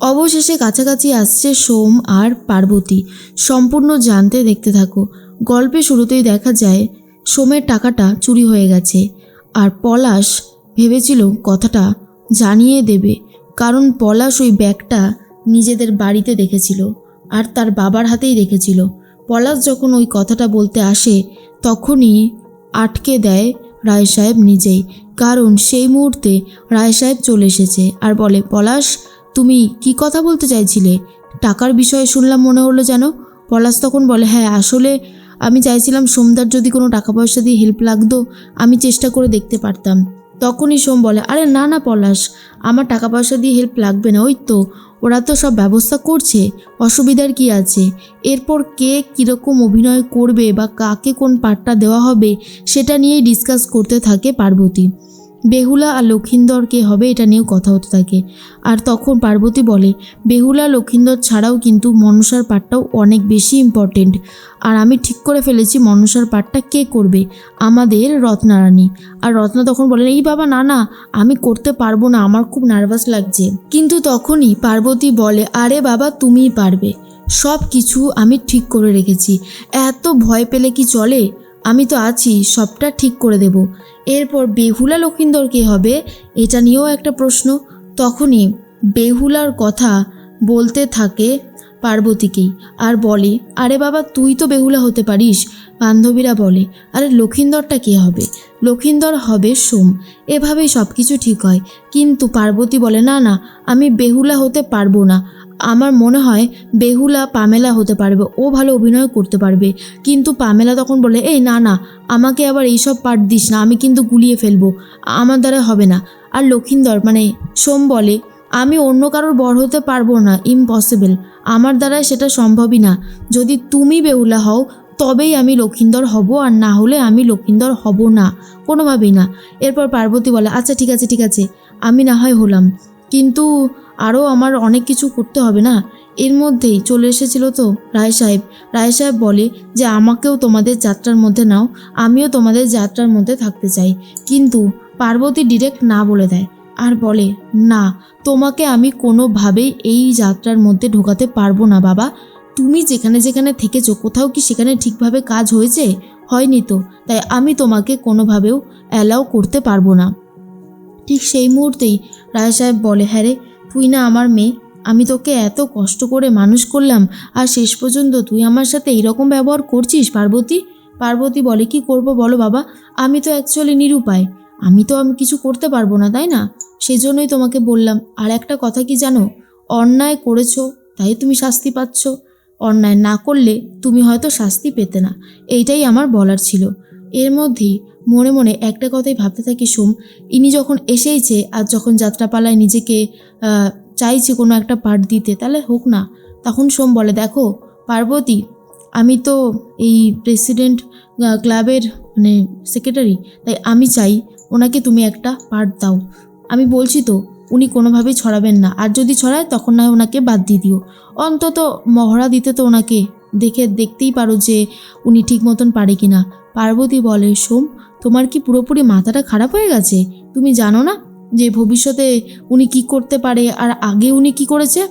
অবশেষে কাছাকাছি আসছে সোম আর পার্বতী। সম্পূর্ণ জানতে দেখতে থাকো। গল্পে শুরুতেই দেখা যায়, সোমের টাকাটা চুরি হয়ে গেছে। আর পলাশ ভেবেছিল কথাটা জানিয়ে দেবে, কারণ পলাশ ওই ব্যাগটা নিজেদের বাড়িতে দেখেছিল আর তার বাবার হাতেই রেখেছিল পলাশ যখন ওই কথাটা বলতে আসে, তখনই আটকে দেয় রায় সাহেব নিজেই, কারণ সেই মুহূর্তে রায় সাহেব চলে এসেছে। আর বলে, পলাশ তুমি কি কথা বলতে চাইছিলে? টাকার বিষয়ে শুনলাম মনে হলো যেন। পলাশ তখন বলে হ্যাঁ আসলে আমি চাইছিলাম সোমদার যদি কোনো টাকা পয়সা দিয়ে হেল্প লাগতো, আমি চেষ্টা করে দেখতে পারতাম। তখনই সোম বলে, আরে না না পলাশ, আমার টাকা পয়সা দিয়ে হেল্প লাগবে না, ওই তো, ওরা তো সব ব্যবস্থা করছে, অসুবিধার কি আছে? এরপর কে কীরকম অভিনয় করবে বা কাকে কোন পার্টটা দেওয়া হবে, সেটা নিয়েই ডিসকাস করতে থাকে পার্বতী। বেহুলা আর লক্ষিন্দর কে হবে এটা নিয়েও কথা হতে থাকে। আর তখন পার্বতী বলে, বেহুলা, লক্ষিন্দর ছাড়াও কিন্তু মনসার পাঠটাও অনেক বেশি ইম্পর্টেন্ট আর আমি ঠিক করে ফেলেছি মনসার পাঠটা কে করবে? আমাদের রত্নারানী। আর রত্না তখন বলেন এই বাবা, না না, আমি করতে পারব না, আমার খুব নার্ভাস লাগছে। কিন্তু তখনই পার্বতী বলে, আরে বাবা, তুমিই পারবে। সব কিছু আমি ঠিক করে রেখেছি। এত ভয় পেলে কি চলে? আমি তো আছি, সবটা ঠিক করে দেব। এরপর বেহুলা লক্ষিন্দর কে হবে, এটা নিয়েও একটা প্রশ্ন। তখনই বেহুলার কথা বলতে থাকে পার্বতীকেই। আর বলে, আরে বাবা, তুই তো বেহুলা হতে পারিস। বান্ধবীরা বলে, আরে লক্ষিন্দরটা কে হবে? লক্ষিন্দর হবে সোম। এভাবেই সব কিছু ঠিক হয়। কিন্তু পার্বতী বলে, না না, আমি বেহুলা হতে পারব না। আমার মনে হয় বেহুলা পামেলা হতে পারবে, ও ভালো অভিনয় করতে পারবে। কিন্তু পামেলা তখন বলে, এই না না, আমাকে আবার এইসব পার্ট দিস না, আমি কিন্তু গুলিয়ে ফেলব, আমার দ্বারা হবে না। আর লক্ষিন্দর মানে সোম বলে, আমি অন্য কারোর বর হতে পারব না ইম্পসিবল আমার দ্বারা সেটা সম্ভবই না। যদি তুমি বেহুলা হও, তবেই আমি লক্ষিন্দর হব, আর না হলে আমি লক্ষিন্দর হব না। কোনোভাবেই না। এরপর পার্বতী বলে আচ্ছা ঠিক আছে ঠিক আছে, আমি না হয় হলাম। কিন্তু আরও আমার অনেক কিছু করতে হবে না? এর মধ্যেই চলে এসেছিল তো রায় সাহেব। রায় সাহেব বলে যে, আমাকেও তোমাদের যাত্রার মধ্যে নাও, আমিও তোমাদের যাত্রার মধ্যে থাকতে চাই। কিন্তু পার্বতী ডিরেক্ট না বলে দেয় আর বলে, না, তোমাকে আমি কোনোভাবেই এই যাত্রার মধ্যে ঢোকাতে পারব না বাবা। তুমি যেখানে যেখানে থেকেছো, কোথাও কি সেখানে ঠিকভাবে কাজ হয়েছে? হয়নি তো, তাই আমি তোমাকে কোনোভাবেও অ্যালাউ করতে পারব না। ঠিক সেই মুহূর্তেই রায় সাহেব বলে হ্যাঁ রে তুই না আমার মেয়ে। আমি তোকে এত কষ্ট করে মানুষ করলাম, আর শেষ পর্যন্ত তুই আমার সাথে এইরকম ব্যবহার করছিস পার্বতী? পার্বতী বলে কি করব বলো বাবা? আমি তো অ্যাকচুয়ালি নিরুপায়। আমি তো আমি কিছু করতে পারব না, তাই না? সেজন্যই তোমাকে বললাম। আর একটা কথা কি জানো? অন্যায় করেছ, তাই তুমি শাস্তি পাচ্ছ। অন্যায় না করলে তুমি হয়তো শাস্তি পেতে না। এইটাই আমার বলার ছিল। এর মধ্যেই মনে মনে একটা কথাই ভাবতে থাকি সোম, ইনি যখন এসেইছে আর যখন যাত্রাপালায় নিজেকে চাইছে কোনো একটা পার্ট দিতে, তাহলে হোক না। তখন সোম বলে, দেখো, পার্বতী, আমি তো এই প্রেসিডেন্ট ক্লাবের মানে সেক্রেটারি তাই আমি চাই ওনাকে তুমি একটা পার্ট দাও। আমি বলছি তো, উনি কোনোভাবেই ছড়াবেন না। আর যদি ছড়ায়, তখন না ওনাকে বাদ দিয়ে দিও। অন্তত মহড়া দিতে তো ওনাকে দেখে দেখতেই পারো যে উনি ঠিক মতন পারে কি না পার্বতী বলে, সোম, তোমার কি পুরোপুরি মাথাটা খারাপ হয়ে গেছে? তুমি জানো না যে ভবিষ্যতে উনি কি করতে পারে আর আগে উনি কি করেছে?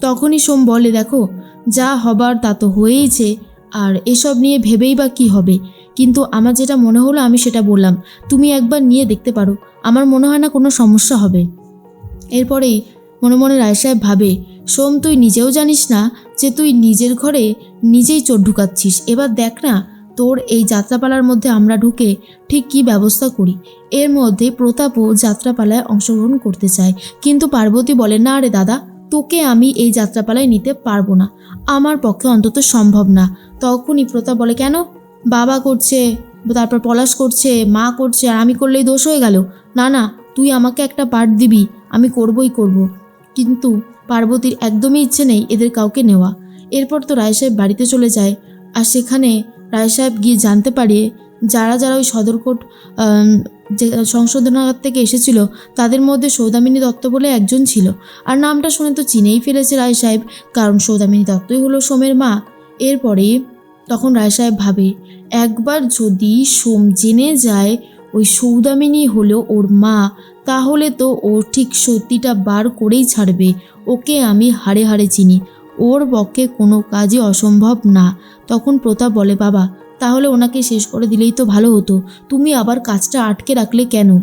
তখনই সোম বলে, দেখো, যা হবার তা তো হয়েইছে, আর এসব নিয়ে ভেবেই বা কি হবে? কিন্তু আমার যেটা মনে হলো আমি সেটা বললাম। তুমি একবার নিয়ে দেখতে পারো, আমার মনে হয় না কোনো সমস্যা হবে। এরপরেই মনে মনে রায় সাহেব ভাবে, সোম তুই নিজেও জানিস না যে তুই নিজের ঘরে নিজেই চোর ঢুকাচ্ছিস। এবার দেখ না, তোর এই যাত্রাপালার মধ্যে আমরা ঢুকে ঠিক কী ব্যবস্থা করি। এর মধ্যে প্রতাপও যাত্রাপালায় অংশগ্রহণ করতে চায়। কিন্তু পার্বতী বলে, না রে দাদা, তোকে আমি এই যাত্রাপালায় নিতে পারব না। আমার পক্ষে অন্তত সম্ভব না। তখনই প্রতাপ বলে, কেন? বাবা করছে, তারপর পলাশ করছে, মা করছে, আর আমি করলেই দোষ হয়ে গেল। না না, তুই আমাকে একটা পার্ট দিবি, আমি করবই করব। কিন্তু পার্বতীর একদমই ইচ্ছে নেই এদের কাউকে নেওয়া। এরপর তো রায় সাহেব বাড়িতে চলে যায়। আর সেখানে রায় সাহেব গিয়ে জানতে পারে যারা যারা ওই সদরকোট যে সংশোধনাগার থেকে এসেছিল, তাদের মধ্যে সৌদামিনী দত্ত বলে একজন ছিল। আর নামটা শুনে তো চিনেই ফেলেছে রায় সাহেব, কারণ সৌদামিনী দত্তই হলো সোমের মা। এরপরে তখন রায় সাহেব ভাবে, একবার যদি সোম জেনে যায় ওই সৌদামিনী হলো ওর মা তাহলে তো ও ঠিক সত্যিটা বার করেই ছাড়বে। ওকে আমি হাড়ে হাড়ে চিনি। ওর পক্ষে কোনো কাজই অসম্ভব না। তখন প্রতাপ বলে, বাবা, তাহলে ওনাকে শেষ করে দিলেই তো ভালো হতো। তুমি আবার কাজটা আটকে রাখলে কেন?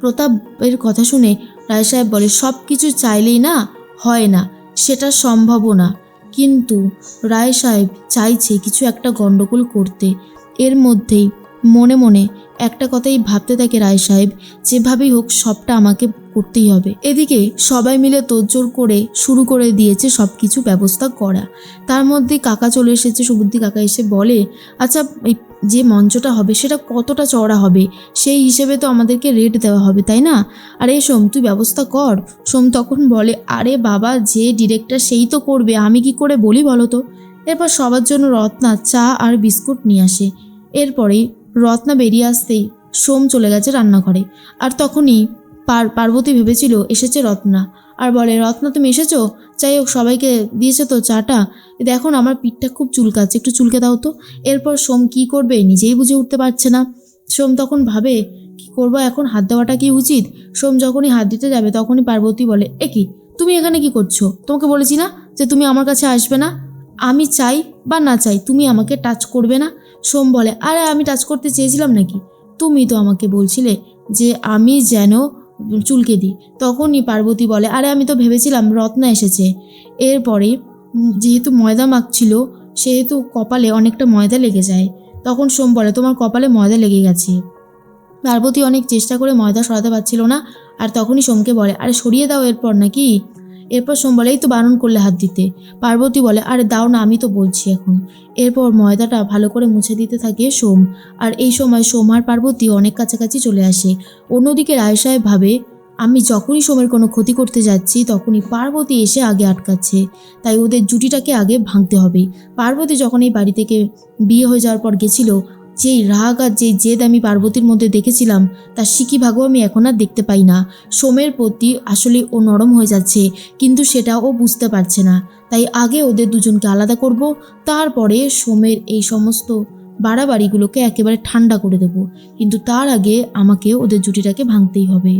প্রতাপের কথা শুনে রায় সাহেব বলে, সব কিছু চাইলেই না, হয় না। সেটা সম্ভবও না। কিন্তু রায় সাহেব চাইছে কিছু একটা গণ্ডগোল করতে। এর মধ্যেই মনে মনে একটা কথাই ভাবতে থাকে রায় সাহেব, যেভাবেই হোক সবটা আমাকে করতেই হবে। এদিকে সবাই মিলে তোড়জোড় করে শুরু করে দিয়েছে সব কিছু ব্যবস্থা করা। তার মধ্যে কাকা চলে এসেছে, সুবুদ্ধি কাকা এসে বলে আচ্ছা এই যে মঞ্চটা হবে সেটা কতটা চওড়া হবে? সেই হিসেবে তো আমাদেরকে রেট দেওয়া হবে, তাই না? আরে সোম, তুই ব্যবস্থা কর। সোম তখন বলে, আরে বাবা, যে ডিরেক্টর সেই তো করবে, আমি কি করে বলি বলো তো? এরপর সবার জন্য রত্না চা আর বিস্কুট নিয়ে আসে। এরপরেই রত্না বেরিয়ে আসতেই সোম চলে গেছে রান্নাঘরে। আর তখনই পার পার্বতী ভেবেছিল, এসেছে রত্না। আর বলে, রত্না, তুমি এসেছ? যাই হোক, সবাইকে দিয়েছে তো চাটা। দেখো আমার পিঠটা খুব চুলকাচ্ছে, একটু চুলকে দাও তো। এরপর সোম কি করবে নিজেই বুঝে উঠতে পারছে না। সোম তখন ভাবে, কি করব এখন? হাত দেওয়াটা কি উচিত? সোম যখনই হাত দিতে যাবে, তখনই পার্বতী বলে, এ কি? তুমি এখানে কি করছ? তোমাকে বলেছি না যে তুমি আমার কাছে আসবে না? আমি চাই বা না চাই, তুমি আমাকে টাচ করবে না? সোম বলে, আরে, আমি টাচ করতে চেয়েছিলাম নাকি? তুমি তো আমাকে বলছিলে যে, আমি যেন চুলকে দিই। তখনই পার্বতী বলে, আরে, আমি তো ভেবেছিলাম রত্না এসেছে। এরপরে যেহেতু ময়দা মাখছিল, সেহেতু কপালে অনেকটা ময়দা লেগে যায়। তখন সোম বলে, তোমার কপালে ময়দা লেগে গেছে। পার্বতী অনেক চেষ্টা করে ময়দা সরাতে পারছিল না, আর তখনই সোমকে বলে, আরে, সরিয়ে দাও এরপর নাকি? এরপর সোম বলে এই তো বারণ করলে হাত দিতে। পার্বতী বলে, আরে দাও না, আমি তো বলছি এখন। এরপর ময়দাটা ভালো করে মুছে দিতে থাকে সোম। আর এই সময় সোম আর পার্বতী অনেক কাছাকাছি চলে আসে। অন্যদিকে রায় সাহেব ভাবে, আমি যখনই সোমের কোনো ক্ষতি করতে যাচ্ছি, তখনই পার্বতী এসে আগে আটকাচ্ছে। তাই ওদের জুটিটাকে আগে ভাঙতে হবে। পার্বতী যখন এই বাড়ি থেকে বিয়ে হয়ে যাওয়ার পর গেছিল যেই রাগ আর যেই জেদ আমি পার্বতীর মধ্যে দেখেছিলাম তার সিকি ভাগও আমি এখন আর দেখতে পাই না। সোমের প্রতি আসলে ও নরম হয়ে যাচ্ছে, কিন্তু সেটা ও বুঝতে পারছে না। তাই আগে ওদের দুজনকে আলাদা করব, তারপরে সোমের এই সমস্ত বাড়াবাড়িগুলোকে একেবারে ঠান্ডা করে দেব। কিন্তু তার আগে আমাকে ওদের জুটিটাকে ভাঙতেই হবে।